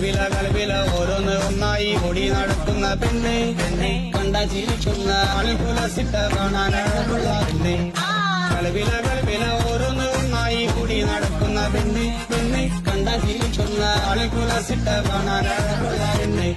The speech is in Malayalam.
കളവില കളവില ഓരോന്ന് ഒന്നായി ഓടി നടക്കുന്ന പെണ്ണെ. കണ്ട ജീവിക്കുന്ന അൽപുലസിട്ട കാണാനുള്ള പെണ്ണെ. കളവില കളവില ഓരോന്ന് ഒന്നായി കൂടി നടക്കുന്ന പെണ്ണെ. പെണ്ണെ കണ്ട ജീവിക്കുന്ന അൽപുലസിട്ട കാണാനുള്ള പെണ്ണെ.